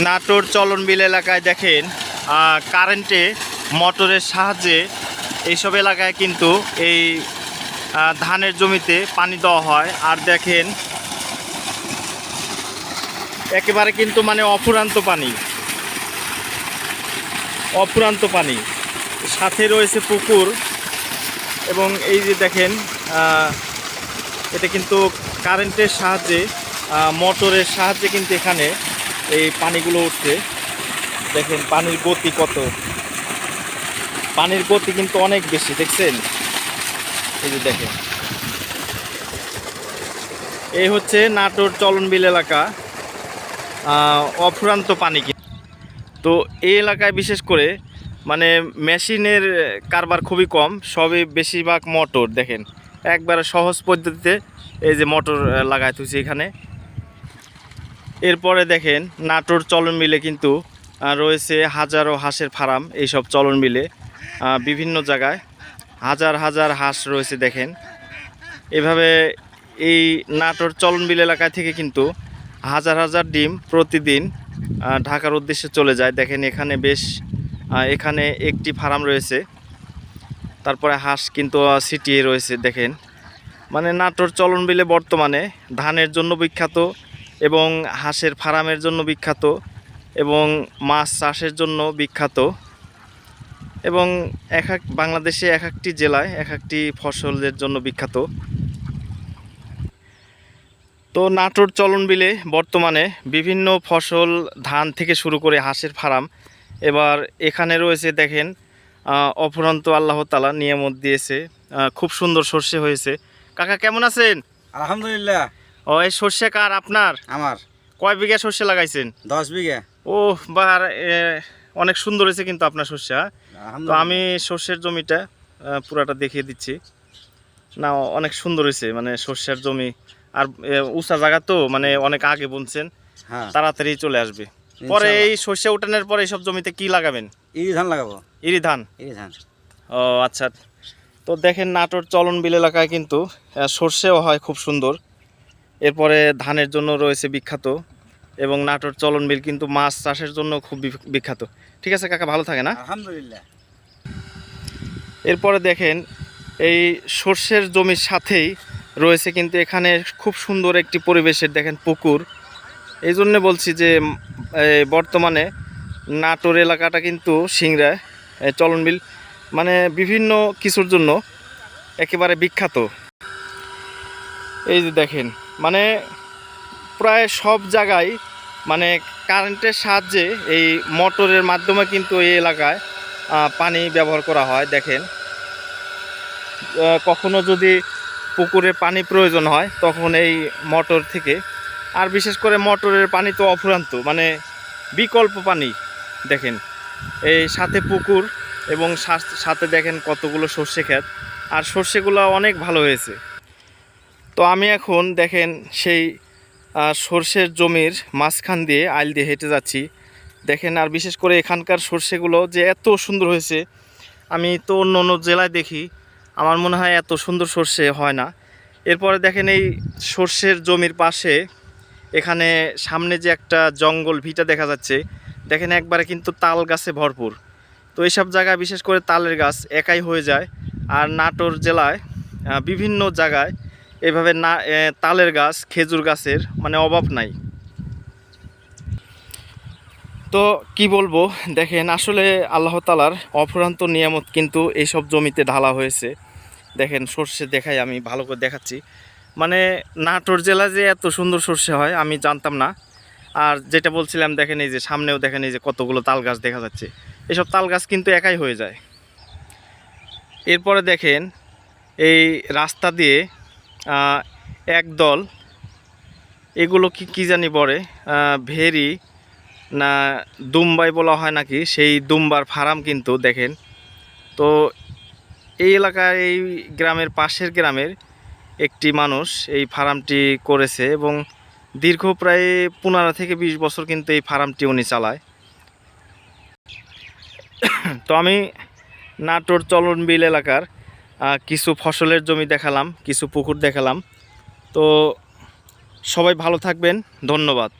নাটোর চলনবিল এলাকায় দেখেন কারেন্টে মোটরের সাহায্যে এইসব এলাকায় কিন্তু এই ধানের জমিতে পানি দেওয়া হয়। আর দেখেন, একেবারে কিন্তু মানে অফুরান্ত পানি। অফুরান্ত পানি। সাথে রয়েছে পুকুর এবং এই যে দেখেন এটা কিন্তু কারেন্টের সাহায্যে মোটরের সাহায্যে কিন্তু এখানে এই পানিগুলো উঠছে। দেখেন পানির গতি কত। পানির গতি কিন্তু অনেক বেশি, দেখছেন? এই যে দেখেন। এই হচ্ছে নাটোর চলনবিল এলাকা। অফুরান্ত পানি তো এই এলাকায় বিশেষ করে মানে মেশিনের কারবার খুবই কম, সবই বেশিরভাগ মোটর, দেখেন। একবারে সহজ পদ্ধতিতে এই যে মোটর লাগাই তুলছি এখানে। এরপরে দেখেন নাটোর চলন মিলে কিন্তু রয়েছে হাজারো হাঁসের ফার্ম, এইসব চলন মিলে বিভিন্ন জায়গায় হাজার হাজার হাঁস রয়েছে দেখেন। এভাবে এই নাটোর চলন বিল এলাকা থেকে কিন্তু হাজার হাজার ডিম প্রতিদিন ঢাকার উদ্দেশ্যে চলে যায়। দেখেন এখানে বেশ এখানে একটি ফার্ম রয়েছে। তারপরে হাঁস কিন্তু সিটিয়ে রয়েছে দেখেন। মানে নাটোর চলন বিলে বর্তমানে ধানের জন্য বিখ্যাত এবং হাঁসের ফার্মের জন্য বিখ্যাত এবং মাছ চাষের জন্য বিখ্যাত এবং এক এক বাংলাদেশে এক একটি জেলায় এক একটি ফসলের জন্য বিখ্যাত। তো নাটোর চলন বিলে বর্তমানে বিভিন্ন ফসল ধান থেকে শুরু করে হাঁসের ফার্ম এবার এখানে রয়েছে দেখেন অফুরন্ত আল্লাহ তালা নিয়ামত দিয়েছে খুব সুন্দর সর্ষে হয়েছে। কাকা কেমন আছেন? আলহামদুলিল্লাহ। ও এই সর্ষে কার আপনার? আমার। কয় বিঘা সর্ষে লাগাইছেন? দশ বিঘা। ও এ, অনেক সুন্দর হয়েছে কিন্তু আপনার সর্ষে হ্যাঁ? তো আমি সর্ষের জমিটা পুরাটা দেখিয়ে দিচ্ছি। না অনেক সুন্দর হয়েছে মানে সর্ষের জমি। আর উঁচা জায়গা তো মানে অনেক আগে বুনছেন। হ্যাঁ। তাড়াতাড়ি চলে আসবে। পরে এই সর্ষে উঠানোর পরে এইসব জমিতে কি লাগাবেন? ইরি ধান লাগাবো। ইরি ধান? ইরি ধান। ও আচ্ছা। তো দেখেন নাটোর চলন বিল এলাকায় কিন্তু সর্ষেও হয় খুব সুন্দর। এরপরে ধানের জন্য রয়েছে বিখ্যাত এবং নাটোর চলন বিল কিন্তু মাছ চাষের জন্য খুব বিখ্যাত। ঠিক আছে কাকা ভালো থাকে না? আলহামদুলিল্লাহ। এরপরে দেখেন এই সর্ষের জমির সাথেই রয়েছে কিন্তু এখানে খুব সুন্দর একটি পরিবেশের দেখেন পুকুর। এই জন্যে বলছি যে বর্তমানে নাটোর এলাকাটা কিন্তু সিংড়া এই চলনবিল মানে বিভিন্ন কিছুর জন্য একেবারে বিখ্যাত। এই যে দেখেন মানে প্রায় সব জায়গায় মানে কারেন্টের সাহায্যে এই মোটরের মাধ্যমে কিন্তু এই এলাকায় পানি ব্যবহার করা হয়, দেখেন। কখনো যদি পুকুরে পানি প্রয়োজন হয়, তখন এই মোটর থেকে। আর বিশেষ করে মোটরের পানি তো অফুরান্ত মানে বিকল্প পানি, দেখেন। এই সাথে পুকুর এবং সাথে দেখেন কতগুলো সর্ষে ক্ষেত। আর সর্ষেগুলো অনেক ভালো হয়েছে। তো আমি এখন দেখেন সেই সর্ষের জমির মাঝখান দিয়ে আইল দিয়ে হেঁটে যাচ্ছি। দেখেন আর বিশেষ করে এখানকার সর্ষেগুলো যে এত সুন্দর হয়েছে, আমি তো অন্য অন্য জেলায় দেখি, আমার মনে হয় এত সুন্দর সর্ষে হয় না। এরপরে দেখেন এই সর্ষের জমির পাশে এখানে সামনে যে একটা জঙ্গল ভিটা দেখা যাচ্ছে, দেখেন একবারে কিন্তু তাল গাছে ভরপুর। তো এইসব জায়গায় বিশেষ করে তালের গাছ একাই হয়ে যায়। আর নাটোর জেলায় বিভিন্ন জায়গায় এভাবে না তালের গাছ, খেজুর গাছের মানে অভাব নাই। তো কি বলব, দেখেন আসলে আল্লাহ তালার অফুরান্ত নিয়ামত কিন্তু এইসব জমিতে ঢালা হয়েছে। দেখেন সর্ষে দেখাই আমি, ভালো করে দেখাচ্ছি। মানে নাটোর জেলা যে এত সুন্দর সর্ষে হয়, আমি জানতাম না। আর যেটা বলছিলাম, দেখেন এই যে সামনেও দেখেন এই যে কতগুলো তাল গাছ দেখা যাচ্ছে। এসব তাল গাছ কিন্তু একাই হয়ে যায়। এরপরে দেখেন, এই রাস্তা দিয়ে একদল এগুলো কি কি জানি বলে ভেরি না দুম্বাই বলা হয় নাকি, সেই দুম্বার ফার্ম কিন্তু দেখেন। তো এই এলাকার এই গ্রামের পাশের গ্রামের একটি মানুষ এই ফার্মটি করেছে এবং দীর্ঘ প্রায় পনেরো থেকে বিশ বছর কিন্তু এই ফার্মটি উনি চালায়। তো আমি নাটোর চলনবিল এলাকার কিছু ফসলের জমি দেখালাম কিছু পুকুর দেখালাম। তো সবাই ভালো থাকবেন ধন্যবাদ।